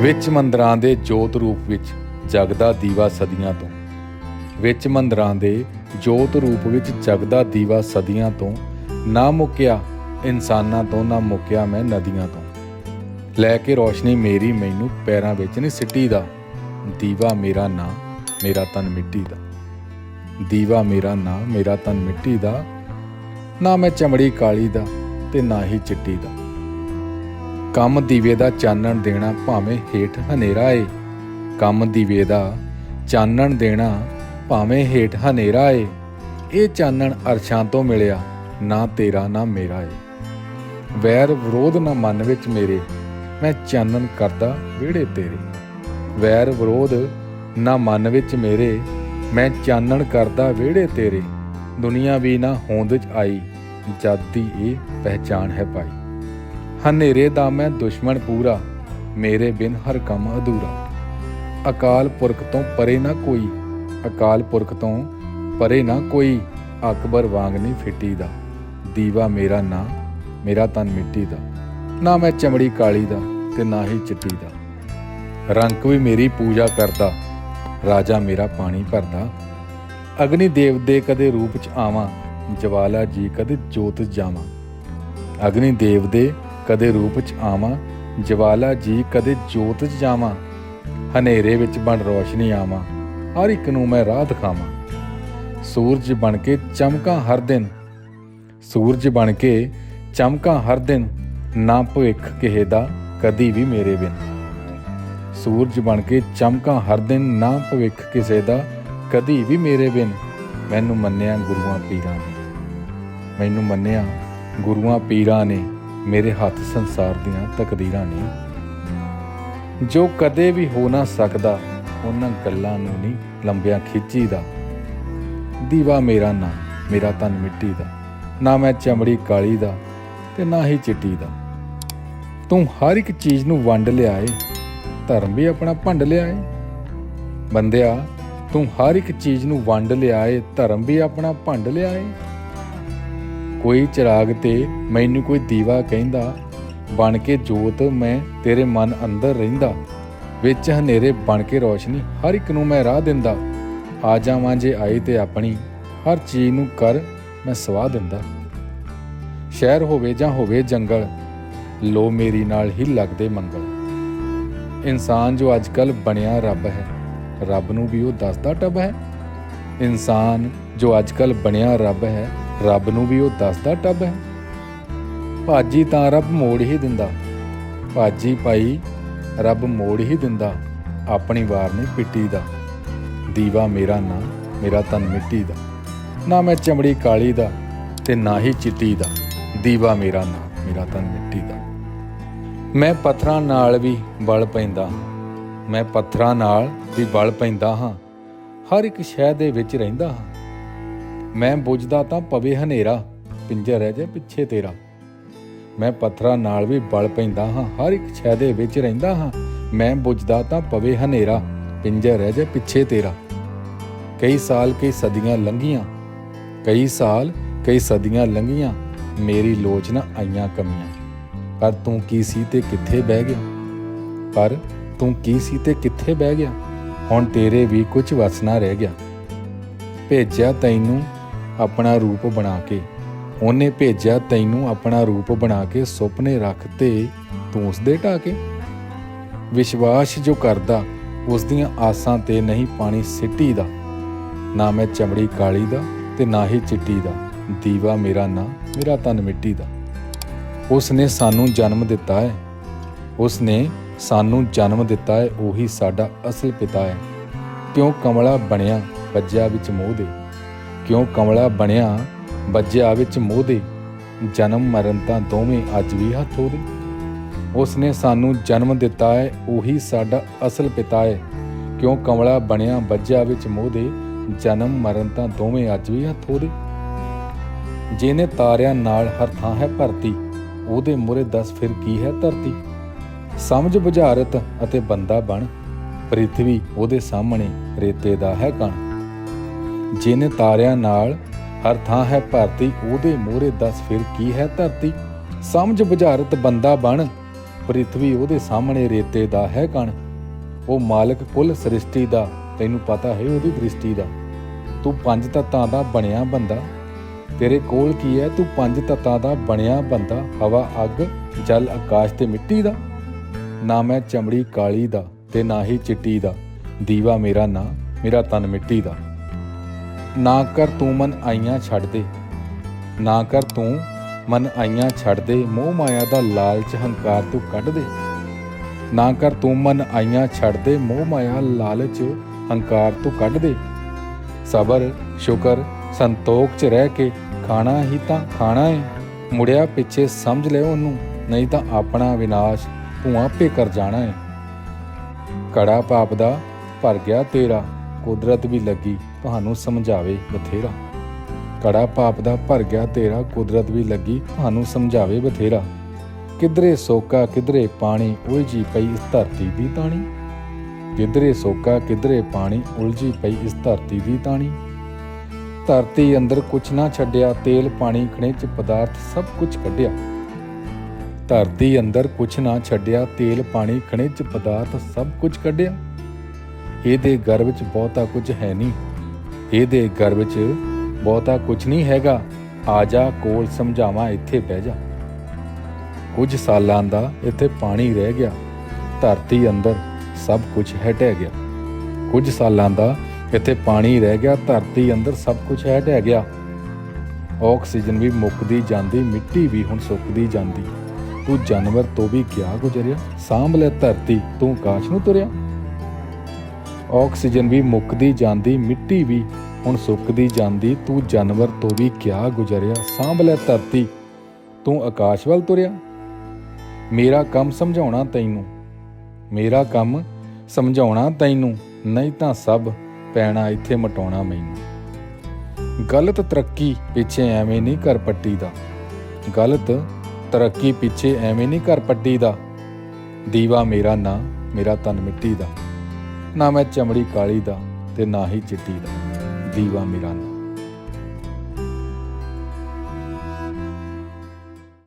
ਵਿੱਚ ਮੰਦਰਾਂ ਦੇ ਜੋਤ ਰੂਪ ਵਿੱਚ ਜਗਦਾ ਦੀਵਾ ਸਦੀਆਂ ਤੋਂ। ਵਿੱਚ ਮੰਦਰਾਂ ਦੇ ਜੋਤ ਰੂਪ ਵਿੱਚ ਜਗਦਾ ਦੀਵਾ ਸਦੀਆਂ ਤੋਂ। ਨਾ ਮੁੱਕਿਆ ਇਨਸਾਨਾਂ ਤੋਂ, ਨਾ ਮੁੱਕਿਆ ਮੈਂ ਨਦੀਆਂ ਤੋਂ। ਲੈ ਕੇ ਰੋਸ਼ਨੀ ਮੇਰੀ ਮੈਨੂੰ ਪੈਰਾਂ ਵਿੱਚ ਨਹੀਂ, ਸਿੱਟੀ ਦਾ। ਦੀਵਾ ਮੇਰਾ ਨਾਂ, ਮੇਰਾ ਤਨ ਮਿੱਟੀ ਦਾ। ਦੀਵਾ ਮੇਰਾ ਨਾਂ, ਮੇਰਾ ਤਨ ਮਿੱਟੀ ਦਾ। ਨਾ ਮੈਂ ਚਮੜੀ ਕਾਲੀ ਦਾ ਤੇ ਨਾ ਹੀ ਚਿੱਟੀ ਦਾ। ਕੰਮ ਦੀਵੇ ਦਾ ਚਾਨਣ ਦੇਣਾ ਭਾਵੇਂ ਹੇਠ ਹਨੇਰਾ ਏ। ਕੰਮ ਦੀਵੇ ਦਾ ਚਾਨਣ ਦੇਣਾ ਭਾਵੇਂ ਹੇਠ ਹਨੇਰਾ ਏ। ਇਹ ਚਾਨਣ ਅਰਸ਼ਾਂ ਤੋਂ ਮਿਲਿਆ, ਨਾ ਤੇਰਾ ਨਾ ਮੇਰਾ ਏ। ਵੈਰ ਵਿਰੋਧ ਨਾ ਮਨ ਵਿੱਚ ਮੇਰੇ, ਮੈਂ ਚਾਨਣ ਕਰਦਾ ਵਿਹੜੇ ਤੇਰੇ। ਵੈਰ ਵਿਰੋਧ ਨਾ ਮਨ ਵਿੱਚ ਮੇਰੇ, ਮੈਂ ਚਾਨਣ ਕਰਦਾ ਵਿਹੜੇ ਤੇਰੇ। ਦੁਨੀਆ ਵੀ ਨਾ ਹੋਂਦ ਚ ਆਈ, ਜਦ ਦੀ ਇਹ ਪਹਿਚਾਨ ਹੈ ਪਾਈ ਹਨੇਰੇ ਦਾ ਮੈਂ ਦੁਸ਼ਮਣ ਪੂਰਾ, ਮੇਰੇ ਬਿਨ ਹਰ ਕੰਮ ਅਧੂਰਾ। ਅਕਾਲ ਪੁਰਖ ਤੋਂ ਪਰੇ ਨਾ ਕੋਈ, ਅਕਾਲ ਪੁਰਖ ਤੋਂ ਪਰੇ ਨਾ ਕੋਈ, ਅਕਬਰ ਵਾਂਗ ਨਹੀਂ ਫਿੱਟੀ ਦਾ ਦੀਵਾ ਮੇਰਾ ਨਾਂ, ਮੇਰਾ ਤਨ ਮਿੱਟੀ ਦਾ ਨਾ ਮੈਂ ਚਮੜੀ ਕਾਲੀ ਦਾ ਤੇ ਨਾ ਹੀ ਚਿੱਟੀ ਦਾ ਰੰਗ ਵੀ ਮੇਰੀ ਪੂਜਾ ਕਰਦਾ, ਰਾਜਾ ਮੇਰਾ ਪਾਣੀ ਭਰਦਾ। ਅਗਨੀ ਦੇਵ ਦੇ ਕਦੇ ਰੂਪ ਚ ਆਵਾਂ, ਜਵਾਲਾ ਜੀ ਕਦੇ ਜੋਤ ਜਾਵਾਂ। ਅਗਨੀ ਦੇਵ ਦੇ ਕਦੇ ਰੂਪ ਚ ਆਵਾਂ, ਜਵਾਲਾ ਜੀ ਕਦੇ ਜੋਤ ਚ ਜਾਵਾਂ। ਹਨੇਰੇ ਵਿੱਚ ਬਣ ਰੋਸ਼ਨੀ ਆਵਾਂ, ਹਰ ਇੱਕ ਨੂੰ ਮੈਂ ਰਾਹ ਦਿਖਾਵਾਂ। ਸੂਰਜ ਬਣ ਕੇ ਚਮਕਾਂ ਹਰ ਦਿਨ, ਸੂਰਜ ਬਣ ਕੇ ਚਮਕਾਂ ਹਰ ਦਿਨ, ਨਾ ਭਵਿੱਖ ਕਿਸੇ ਦਾ ਕਦੀ ਵੀ ਮੇਰੇ ਬਿਨ। ਸੂਰਜ ਬਣ ਕੇ ਚਮਕਾਂ ਹਰ ਦਿਨ, ਨਾ ਭਵਿੱਖ ਕਿਸੇ ਦਾ ਕਦੀ ਵੀ ਮੇਰੇ ਬਿਨ। ਮੈਨੂੰ ਮੰਨਿਆ ਗੁਰੂਆਂ ਪੀਰਾਂ ਨੇ। ਮੈਨੂੰ ਮੰਨਿਆ ਗੁਰੂਆਂ ਪੀਰਾਂ ਨੇ। ਮੇਰੇ ਹੱਥ ਸੰਸਾਰ ਦੀਆਂ ਤਕਦੀਰਾਂ ਨੇ। ਜੋ ਕਦੇ ਵੀ ਹੋ ਨਾ ਸਕਦਾ, ਉਹਨਾਂ ਗੱਲਾਂ ਨੂੰ ਨਹੀਂ ਲੰਬਿਆਂ ਖਿੱਚੀ ਦਾ। ਦੀਵਾ ਮੇਰਾ ਨਾ, ਮੇਰਾ ਤਨ ਮਿੱਟੀ ਦਾ। ਨਾ ਮੈਂ ਚਮੜੀ ਕਾਲੀ ਦਾ ਤੇ ਨਾ ਹੀ ਚਿੱਟੀ ਦਾ। ਤੂੰ ਹਰ ਇੱਕ ਚੀਜ਼ ਨੂੰ ਵੰਡ ਲਿਆਏ, ਧਰਮ ਵੀ ਆਪਣਾ ਭੰਡ ਲਿਆਏ। ਬੰਦਿਆ, ਤੂੰ ਹਰ ਇੱਕ ਚੀਜ਼ ਨੂੰ ਵੰਡ ਲਿਆਏ, ਧਰਮ ਵੀ ਆਪਣਾ ਭੰਡ ਲਿਆਏ। ਕੋਈ ਚਿਰਾਗ ਤੇ ਮੈਨੂੰ ਕੋਈ ਦੀਵਾ ਕਹਿੰਦਾ, ਬਣ ਕੇ ਜੋਤ ਮੈਂ ਤੇਰੇ ਮਨ ਅੰਦਰ ਰਹਿੰਦਾ। ਵਿੱਚ ਹਨੇਰੇ ਬਣ ਕੇ ਰੋਸ਼ਨੀ ਹਰ ਇੱਕ ਨੂੰ ਮੈਂ ਰਾਹ ਦਿੰਦਾ। ਆ ਜਾਵਾਂ ਜੇ ਆਈ ਤੇ ਆਪਣੀ, ਹਰ ਚੀਜ਼ ਨੂੰ ਕਰ ਮੈਂ ਸਵਾਹ ਦਿੰਦਾ। ਸ਼ਹਿਰ ਹੋਵੇ ਜਾਂ ਹੋਵੇ ਜੰਗਲ, ਲੋ ਮੇਰੀ ਨਾਲ ਹੀ ਲੱਗਦੇ ਮੰਗਲ। ਇਨਸਾਨ ਜੋ ਅੱਜਕੱਲ ਬਣਿਆ ਰੱਬ ਹੈ, ਰੱਬ ਨੂੰ ਵੀ ਉਹ ਦੱਸਦਾ ਟੱਬ ਹੈ। ਇਨਸਾਨ ਜੋ ਅੱਜਕੱਲ ਬਣਿਆ ਰੱਬ ਹੈ ਰੱਬ ਨੂੰ ਵੀ ਉਹ ਦੱਸਦਾ ਟੱਬ ਹੈ। ਭਾਜੀ ਤਾਂ ਰੱਬ ਮੋੜ ਹੀ ਦਿੰਦਾ। ਭਾਜੀ ਪਾਈ ਰੱਬ ਮੋੜ ਹੀ ਦਿੰਦਾ। ਆਪਣੀ ਵਾਰ ਨਹੀਂ ਪਿੱਟੀ ਦਾ। ਦੀਵਾ ਮੇਰਾ ਨਾਂ, ਮੇਰਾ ਤਨ ਮਿੱਟੀ ਦਾ। ਨਾ ਮੈਂ ਚਮੜੀ ਕਾਲੀ ਦਾ ਤੇ ਨਾ ਹੀ ਚਿੱਟੀ ਦਾ। ਦੀਵਾ ਮੇਰਾ ਨਾਂ, ਮੇਰਾ ਤਨ ਮਿੱਟੀ ਦਾ। ਮੈਂ ਪੱਥਰਾਂ ਨਾਲ ਵੀ ਬਲ ਪੈਂਦਾ। ਮੈਂ ਪੱਥਰਾਂ ਨਾਲ ਵੀ ਬਲ ਪੈਂਦਾ ਹਾਂ। ਹਰ ਇੱਕ ਸ਼ੈ ਦੇ ਵਿੱਚ ਰਹਿੰਦਾ ਹਾਂ। ਮੈਂ ਬੁੱਝਦਾ ਤਾਂ ਪਵੇ ਹਨੇਰਾ, ਪਿੰਜਰ ਰਹਿ ਜਾ ਪਿੱਛੇ ਤੇਰਾ। ਮੈਂ ਪੱਥਰਾਂ ਨਾਲ ਵੀ ਬਲ ਪੈਂਦਾ ਹਾਂ, ਹਰ ਇੱਕ ਸ਼ੈ ਦੇ ਵਿੱਚ ਰਹਿੰਦਾ ਹਾਂ। ਮੈਂ ਬੁੱਝਦਾ ਤਾਂ ਪਵੇ ਹਨੇਰਾ, ਪਿੰਜਰ ਰਹਿ ਜਾ ਪਿੱਛੇ ਤੇਰਾ। ਕਈ ਸਾਲ ਕਈ ਸਦੀਆਂ ਲੰਘੀਆਂ, ਕਈ ਸਾਲ ਕਈ ਸਦੀਆਂ ਲੰਘੀਆਂ, ਮੇਰੀ ਲੋਚਨਾ ਆਈਆਂ ਕਮੀਆਂ। ਪਰ ਤੂੰ ਕੀ ਸੀ ਤੇ ਕਿੱਥੇ ਬਹਿ ਗਿਆ? ਪਰ ਤੂੰ ਕੀ ਸੀ ਤੇ ਕਿੱਥੇ ਬਹਿ ਗਿਆ? ਹੁਣ ਤੇਰੇ ਵੀ ਕੁਝ ਵਸਣਾ ਰਹਿ ਗਿਆ। ਭੇਜਿਆ ਤੈਨੂੰ ਆਪਣਾ ਰੂਪ ਬਣਾ ਕੇ। ਉਹਨੇ ਭੇਜਿਆ ਤੈਨੂੰ ਆਪਣਾ ਰੂਪ ਬਣਾ ਕੇ ਸੁਪਨੇ ਰੱਖ ਤੇ ਤੂੰ ਉਸ ਦੇ ਢਾ ਕੇ ਵਿਸ਼ਵਾਸ ਜੋ ਕਰਦਾ ਉਸ ਦੀਆਂ ਆਸਾਂ ਤੇ ਨਹੀਂ ਪਾਣੀ ਸਿੱਟੀ ਦਾ ਨਾ ਮੈਂ ਚਮੜੀ ਕਾਲੀ ਦਾ ਤੇ ਨਾ ਹੀ ਚਿੱਟੀ ਦਾ ਦੀਵਾ ਮੇਰਾ ਨਾ, ਮੇਰਾ ਤਨ ਮਿੱਟੀ ਦਾ ਉਸ ਨੇ ਸਾਨੂੰ ਜਨਮ ਦਿੱਤਾ ਹੈ। ਉਸ ਨੇ ਸਾਨੂੰ ਜਨਮ ਦਿੱਤਾ ਹੈ, ਉਹੀ ਸਾਡਾ ਅਸਲ ਪਿਤਾ ਹੈ। ਕਿਉਂ ਕਮਲਾ ਬਣਿਆ ਬੱਜਿਆ ਵਿੱਚ ਮੋਹ ਦੇ। ਕਿਉਂ ਕਮਲਾ ਬਣਿਆ? ਬੱਜਿਆ ਵਿੱਚ ਮੋਹ ਦੇ। ਜਨਮ ਮਰਨ ਤਾਂ ਦੋਵੇਂ ਅੱਜ ਵੀ ਹੱਥ ਉਹਦੇ। ਉਸ ਨੇ ਸਾਨੂੰ ਜਨਮ ਦਿੱਤਾ ਹੈ, ਉਹੀ ਸਾਡਾ ਅਸਲ ਪਿਤਾ ਹੈ। ਕਿਉਂ ਕਮਲਾ ਬਣਿਆ, ਬੱਜਿਆ ਵਿੱਚ ਮੋਹ ਦੇ। ਜਨਮ ਮਰਨ ਤਾਂ ਦੋਵੇਂ ਅੱਜ ਵੀ ਹੱਥ ਉਹਦੇ। ਜਿਹਨੇ ਤਾਰਿਆਂ ਨਾਲ ਹਰ ਥਾਂ ਹੈ ਭਰਤੀ, ਉਹਦੇ ਮੂਰੇ ਦੱਸ ਫਿਰ ਕੀ ਹੈ ਧਰਤੀ? ਸਮਝ ਬੁਝਾਰਤ ਅਤੇ ਬੰਦਾ ਬਣ। ਪ੍ਰਿਥਵੀ ਉਹਦੇ ਸਾਹਮਣੇ ਰੇਤੇ ਦਾ ਹੈ ਕਣ। ਜਿਨ ਤਾਰਿਆਂ ਨਾਲ ਹਰ ਥਾਂ ਹੈ ਭਰਤੀ, ਉਹਦੇ ਮੋਹਰੇ ਦਸ ਫਿਰ ਕੀ ਹੈ ਧਰਤੀ? ਸਮਝ ਬੁਝਾਰਤ ਬੰਦਾ ਬਣ, ਪ੍ਰਿਥਵੀ ਉਹਦੇ ਸਾਹਮਣੇ ਰੇਤੇ ਦਾ ਹੈ ਕਣ। ਉਹ ਮਾਲਕ ਕੁੱਲ ਸ੍ਰਿਸ਼ਟੀ ਦਾ, ਤੈਨੂੰ ਪਤਾ ਹੈ ਉਹਦੀ ਦ੍ਰਿਸ਼ਟੀ ਦਾ। ਤੂੰ ਪੰਜ ਤੱਤਾਂ ਦਾ ਬਣਿਆ ਬੰਦਾ। ਤੇਰੇ ਕੋਲ ਕੀ ਹੈ? ਤੂੰ ਪੰਜ ਤੱਤਾਂ ਦਾ ਬਣਿਆ ਬੰਦਾ। ਹਵਾ, ਅੱਗ, ਜਲ, ਆਕਾਸ਼ ਤੇ ਮਿੱਟੀ ਦਾ। ਨਾ ਮੈਂ ਚਮੜੀ ਕਾਲੀ ਦਾ ਤੇ ਨਾ ਹੀ ਚਿੱਟੀ ਦਾ। ਦੀਵਾ ਮੇਰਾ ਨਾ, ਮੇਰਾ ਤਨ ਮਿੱਟੀ ਦਾ। ਨਾ ਕਰ ਤੂੰ ਮਨ ਆਈਆਂ ਛੱਡ ਦੇ। ਨਾ ਕਰ ਤੂੰ ਮਨ ਆਈਆਂ ਛੱਡ ਦੇ। ਮੋਹ ਮਾਇਆ ਦਾ ਲਾਲਚ ਹੰਕਾਰ ਤੂੰ ਕੱਢ ਦੇ। ਨਾ ਕਰ ਤੂੰ ਮਨ ਆਈਆਂ ਛੱਡ ਦੇ। ਮੋਹ ਮਾਇਆ ਲਾਲਚ ਹੰਕਾਰ ਤੂੰ ਕੱਢ ਦੇ। ਸਬਰ, ਸ਼ੁਕਰ, ਸੰਤੋਖ ਚ ਰਹਿ ਕੇ ਖਾਣਾ ਹੀ ਤਾਂ ਖਾਣਾ ਏ। ਮੁੜਿਆ ਪਿੱਛੇ ਸਮਝ ਲੈ ਉਹਨੂੰ, ਨਹੀਂ ਤਾਂ ਆਪਣਾ ਵਿਨਾਸ਼ ਤੂੰ ਆਪੇ ਕਰ ਜਾਣਾ ਏ। ਕੜਾ ਪਾਪ ਦਾ ਭਰ ਗਿਆ ਤੇਰਾ, ਕੁਦਰਤ ਵੀ ਲੱਗੀ। ਤੁਹਾਨੂੰ ਸਮਝਾਵੇ ਬਥੇਰਾ। ਕੜਾ ਪਾਪ ਦਾ ਭਰ ਗਿਆ, ਤੇਰਾ ਕੁਦਰਤ ਵੀ ਲੱਗੀ, ਤੁਹਾਨੂੰ ਸਮਝਾਵੇ ਬਥੇਰਾ। ਕਿਧਰੇ ਸੋਕਾ, ਕਿਧਰੇ ਪਾਣੀ, ਉਲਝੀ ਪਈ ਇਸ ਧਰਤੀ ਦੀ ਤਾਣੀ। ਕਿਧਰੇ ਸੋਕਾ, ਕਿਧਰੇ ਪਾਣੀ, ਉਲਝੀ ਪਈ ਇਸ ਧਰਤੀ ਦੀ ਤਾਣੀ। ਧਰਤੀ ਅੰਦਰ ਕੁਛ ਨਾ ਛੱਡਿਆ, ਤੇਲ, ਪਾਣੀ, ਖਣਿਜ ਪਦਾਰਥ ਸਭ ਕੁਝ ਕੱਢਿਆ। ਧਰਤੀ ਅੰਦਰ ਕੁਛ ਨਾ ਛੱਡਿਆ, ਤੇਲ, ਪਾਣੀ, ਖਣਿਜ ਪਦਾਰਥ ਸਭ ਕੁਝ ਕੱਢਿਆ। ਇਹਦੇ ਗਰਭ ਵਿੱਚ ਬਹੁਤਾ ਕੁਝ ਹੈ ਨਹੀਂ। ਇਹਦੇ ਘਰ ਵਿੱਚ ਬਹੁਤਾ ਕੁਝ ਨਹੀਂ ਹੈਗਾ। ਆ ਜਾ ਕੋਲ ਸਮਝਾਵਾਂ, ਇੱਥੇ ਬਹਿ ਜਾ। ਕੁਝ ਸਾਲਾਂ ਦਾ ਇੱਥੇ ਪਾਣੀ ਰਹਿ ਗਿਆ। ਧਰਤੀ ਅੰਦਰ ਸਭ ਕੁਝ ਹੈ ਢਹਿ ਗਿਆ। ਕੁਝ ਸਾਲਾਂ ਦਾ ਇੱਥੇ ਪਾਣੀ ਰਹਿ ਗਿਆ, ਧਰਤੀ ਅੰਦਰ ਸਭ ਕੁਝ ਹੈ ਢਹਿ ਗਿਆ। ਆਕਸੀਜਨ ਵੀ ਮੁੱਕਦੀ ਜਾਂਦੀ, ਮਿੱਟੀ ਵੀ ਹੁਣ ਸੁੱਕਦੀ ਜਾਂਦੀ। ਤੂੰ ਜਾਨਵਰ ਤੋਂ ਵੀ ਕਿਆ ਗੁਜ਼ਰਿਆ? ਸਾਂਭ ਲੈ ਧਰਤੀ, ਤੂੰ ਕਾਸ਼ ਨੂੰ ਤੁਰਿਆ। ਆਕਸੀਜਨ ਵੀ ਮੁੱਕਦੀ ਜਾਂਦੀ, ਮਿੱਟੀ ਵੀ ਹੁਣ ਸੁੱਕਦੀ ਜਾਂਦੀ। ਤੂੰ ਜਾਨਵਰ ਤੋਂ ਵੀ ਕਿਆ ਗੁਜ਼ਰਿਆ? ਸਾਂਭ ਲੈ ਧਰਤੀ। ਤੂੰ ਆਕਾਸ਼ ਵੱਲ ਤੁਰਿਆ। ਮੇਰਾ ਕੰਮ ਸਮਝਾਉਣਾ ਤੈਨੂੰ। ਮੇਰਾ ਕੰਮ ਸਮਝਾਉਣਾ ਤੈਨੂੰ। ਨਹੀਂ ਤਾਂ ਸਭ ਪੈਣਾ ਇੱਥੇ ਮਟਾਉਣਾ ਮੈਨੂੰ। ਗਲਤ ਤਰੱਕੀ ਪਿੱਛੇ ਐਵੇਂ ਨਹੀਂ ਕਰ ਪੱਟੀ ਦਾ। ਗਲਤ ਤਰੱਕੀ ਪਿੱਛੇ ਐਵੇਂ ਨਹੀਂ ਕਰ ਪੱਟੀ ਦਾ। ਦੀਵਾ ਮੇਰਾ ਨਾਂ, ਮੇਰਾ ਤਨ ਮਿੱਟੀ ਦਾ। ਨਾ ਮੈਂ ਚਮੜੀ ਕਾਲੀ ਦਾ ਤੇ ਨਾ ਹੀ ਚਿੱਟੀ ਦਾ। ਦੀਵਾ ਮੇਰਾ ਨਾ